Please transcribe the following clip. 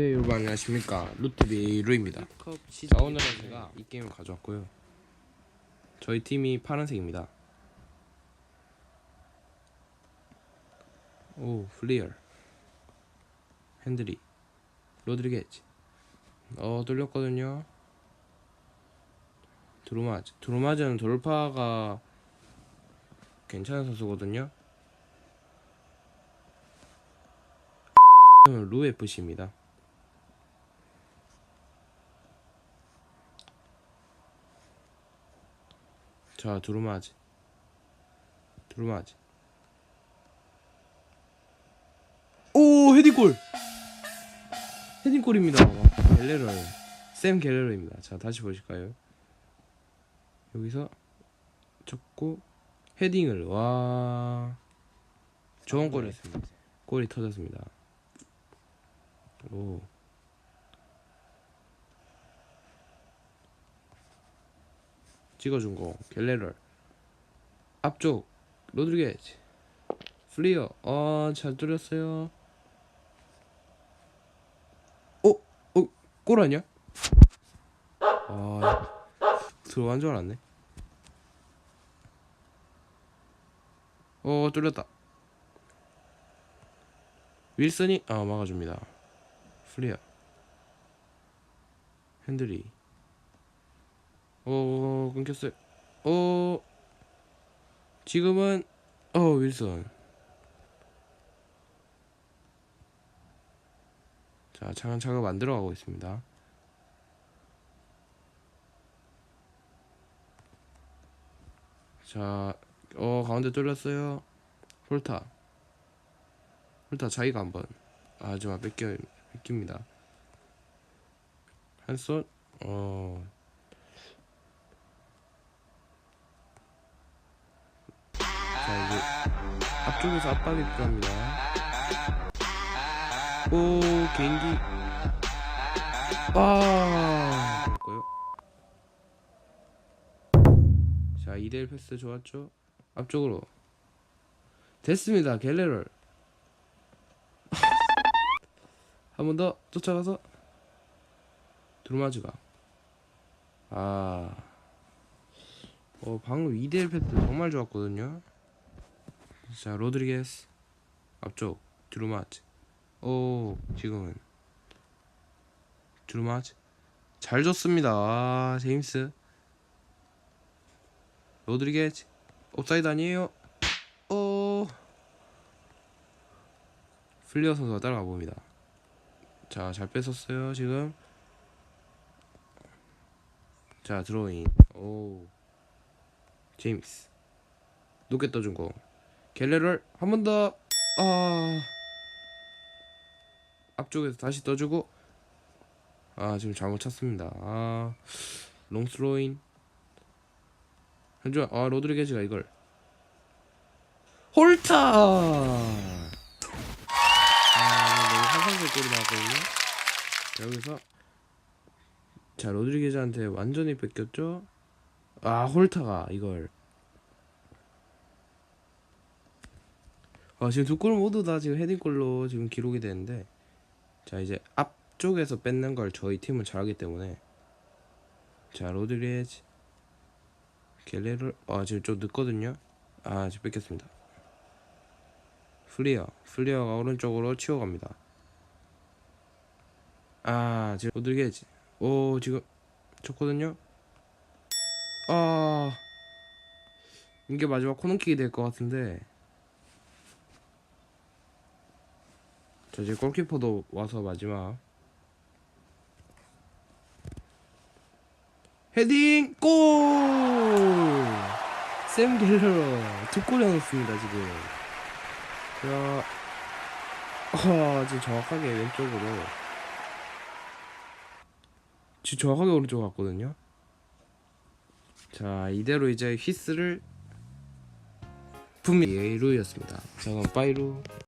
안녕하십니까. 루트비 루입니다. 컵자 오늘은 제가 이 게임을 가져왔고요. 저희 팀이 파란색입니다. 오 플리얼. 핸들이 로드리게지 어 뚫렸거든요. 드로마즈. 드로마즈는 돌파가 괜찮은 선수거든요. 루에프시입니다 자 두루마지. 두루마지. 오 헤딩골! 헤딩골입니다. 갤레러 샘 갤레러입니다. 자 다시 보실까요? 여기서 쳤고 헤딩을 와. 좋은 골이었습니다. 골이 터졌습니다. 오 찍어준 거 갤레럴. 앞쪽 로드리게즈 플리어. 어잘 뚫렸어요. 어? 어? 골 아니야? 아 들어간 줄 알았네. 어 뚫렸다. 윌슨이 아 막아줍니다. 플리어. 핸들이 어 끊겼어요. 어 지금은 어 윌슨. 자 차근차근 만들어 가고 있습니다. 자, 어 가운데 뚫렸어요. 홀타. 홀타 자기가 한번 아, 하지만 뺏겨 뺏깁니다. 한 손 어 이제 앞쪽에서 압박이 필요합니다. 오 개인기. 아. 됐고요. 자 2대1 패스 좋았죠? 앞쪽으로. 됐습니다 갤레럴. 한 번 더 쫓아가서 드루마즈가. 아. 어, 방금 2대1 패스 정말 좋았거든요. 자, 로드리게스. 앞쪽. 드루마즈. 오, 지금은. 드루마즈. 잘 줬습니다. 아, 제임스. 로드리게즈. 옵사이드 아니에요. 오. 플리어 선수가 따라가 봅니다. 자, 잘 뺏었어요, 지금. 자, 드로잉. 오. 제임스 높게 떠준 거 갤레를 한 번 더 아... 앞쪽에서 다시 떠주고 아 지금 잘못 찼습니다. 아 롱스로인. 현주 아 로드리게즈가 이걸. 홀타! 아 너무 환상적 골이 나왔거든요. 자, 여기서 자 로드리게즈한테 완전히 뺏겼죠? 아 홀타가 이걸 아 지금 두 골 모두 다 지금 헤딩골로 지금 기록이 되는데 자 이제 앞쪽에서 뺏는 걸 저희 팀은 잘하기 때문에 자 로드리에즈 갤레를 아 지금 좀 늦거든요. 아 지금 뺏겼습니다. 플리어 플리어가 오른쪽으로 치워갑니다. 아 지금 로드리게즈. 오 지금 좋거든요. 아 이게 마지막 코너킥이 될 것 같은데 자 이제 골키퍼도 와서 마지막. 헤딩! 골! 샘 갤러러 두골 넣었습니다 지금. 자 아, 지금 정확하게 왼쪽으로. 지금 정확하게 오른쪽 갔거든요. 자 이대로 이제 휘스를 품이 루였습니다. 자 그럼 빠이루